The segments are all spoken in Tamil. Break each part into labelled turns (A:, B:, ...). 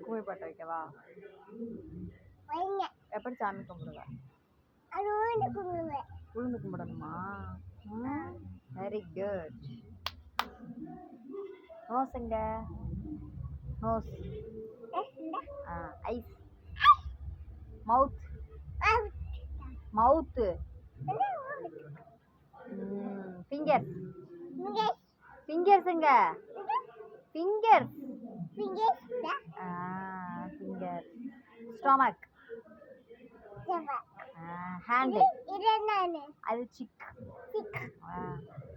A: கும்மி பாட்டு வைக்கவா எப்படி சாமி கும்பிடுவேன். உளுந்து கும்பிடணுமா? வெரி குட் எங்க nose eyes mouth mouth fingers fingers எங்க ஃபிங்கர்ஸ் ஃபிங்கர் ஸ்டொமக் ஹேண்டு அது சிக்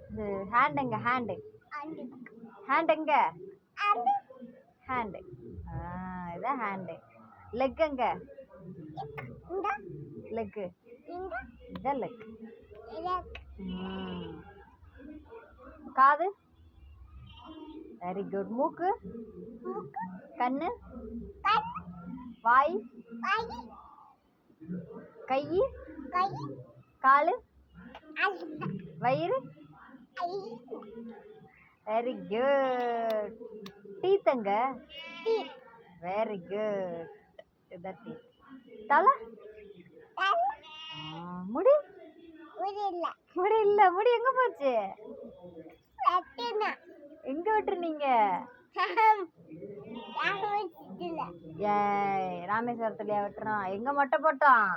A: இது ஹேண்ட் எங்க ஹேண்டு ஹேண்ட் எங்க ஹேண்டு இதான் ஹேண்டு லெக் எங்க? லெக்கு இதான் லெக் காது? வெரி குட் மூக்கு? கண்ணு? வாய்? கை? காலு? வயிறு? வெரி குட் டீத்தங்க வெரி குட் இதான் டீ தலை. முடி. முடி இல்ல முடி எங்க போச்சு? எங்க விட்டுருந்தீங்க ஏய் ராமேஸ்வரத்துலயா வெட்டுறோம் எங்க மொட்டை போட்டோம்?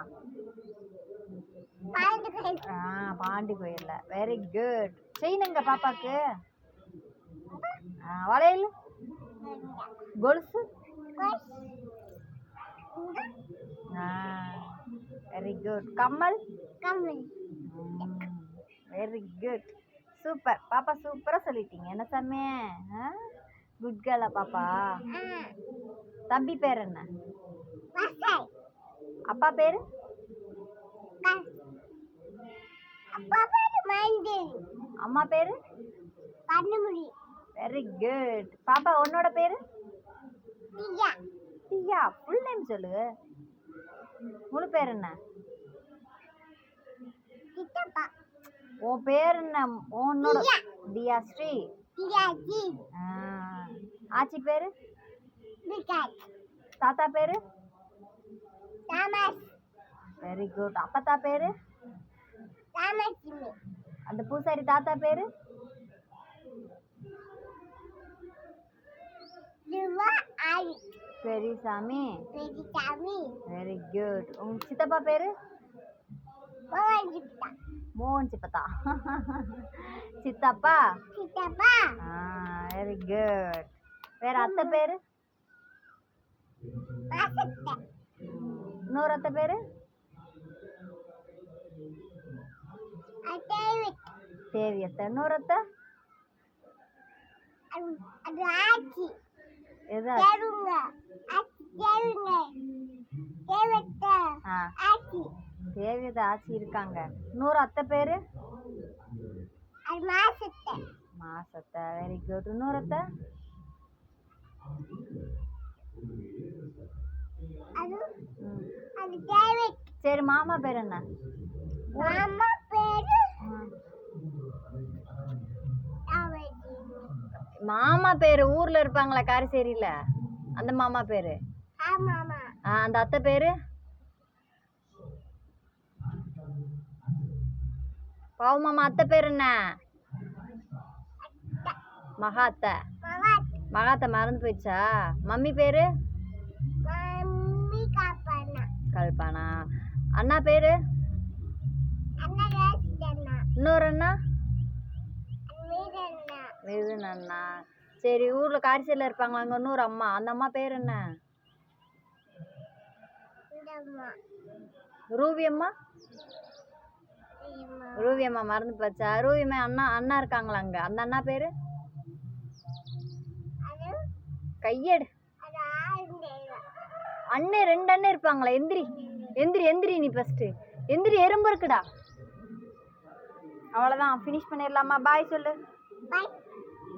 A: ஆ பாண்டி கோயில்ல. வெரி குட் செயினுங்க பாப்பாக்கு. ஆ, வளையல் கொலுசு வெரி குட் கம்மல் வெரி குட் சூப்பர் பாப்பா சூப்பராக சொல்லிட்டீங்க என்ன சாமி குட் கேர்லா பாப்பா தம்பி பேர் என்ன அப்பா பேர் அம்மா பேர் வெரி குட் பாப்பா உன்னோட பேர்? பிரியா ஃபுல் நேம் சொல்லு. முழு பேர் என்ன? உன் பேர் என்ன? உன்னோட
B: தியா.
A: தியா ஸ்ரீ. ஆ. ஆச்சி பேரு? தாத்தா பேரு? வெரி குட் அப்பத்தா பேரு? அந்த பூசாரி தாத்தா பேரு? பெரியசாமி வெரி குட் உங்க சித்தப்பா பேரு? மோகன் சிப்பத்தா சித்தப்பா. வெரி குட் வேற அத்தை பேரு? இன்னொரு அத்தை பேரு? தேவி அத்தை இன்னொரு அத்தை?
B: அது ஆச்சி
A: எதா தேவியத ஆச்சி இருக்காங்க. இன்னொரு அத்தை பேரு?
B: மாசத்தை.
A: மாசத்தை. வெரி குட் இன்னொரு அத்தை? சரி மாமா பேர் என்ன?
B: மாமா
A: மாமா பேரு ஊர்ல இருப்பாங்களா காரசேரியில. அந்த மாமா பேரு. அந்த அத்தை பேரு? பாவு மாமா அத்தை பேர் என்ன? மகா அத்தை. மகா அத்தை. மறந்து போயிடுச்சா? மம்மி பேரு? கல்பானா. அண்ணா பேரு? இன்னொரு அண்ணா? மிதுன் அண்ணா சரி ஊர்ல காரிசேரியில் இருப்பாங்களா அங்க இன்னொரு அம்மா. அந்த அம்மா பேர் என்ன? அம்மா. ரூவி அம்மா? மறந்து போச்சா? ரூவி அம்மா அண்ணா அண்ணா இருக்காங்களா அங்க? அந்த அண்ணா பேரு? கையெடு.
B: அது ஆண்டேவா
A: அண்ணே ரெண்டு அண்ணன் இருப்பாங்களா. எந்திரி. எந்திரி எந்திரி நீ ஃபர்ஸ்ட் எந்திரி எறும்பு இருக்குடா. அவ்வளோதான் ஃபினிஷ் பண்ணிடலாமா பாய் சொல்லு.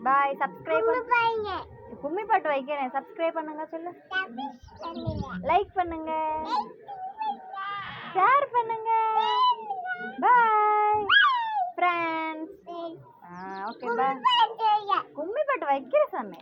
B: பாய்
A: சப்ஸ்கிரைப்
B: பண்ணுங்க
A: கும்மி பாட்டு வைக்கிறேன். சப்ஸ்கிரைப் பண்ணுங்க சொல்லு.
B: லைக் பண்ணுங்க.
A: ஷேர் பண்ணுங்க.
B: பாய் ஃப்ரெண்ட்ஸ் ஓகே பை கும்மி பாட்டு வைக்கிறேன் சாமி.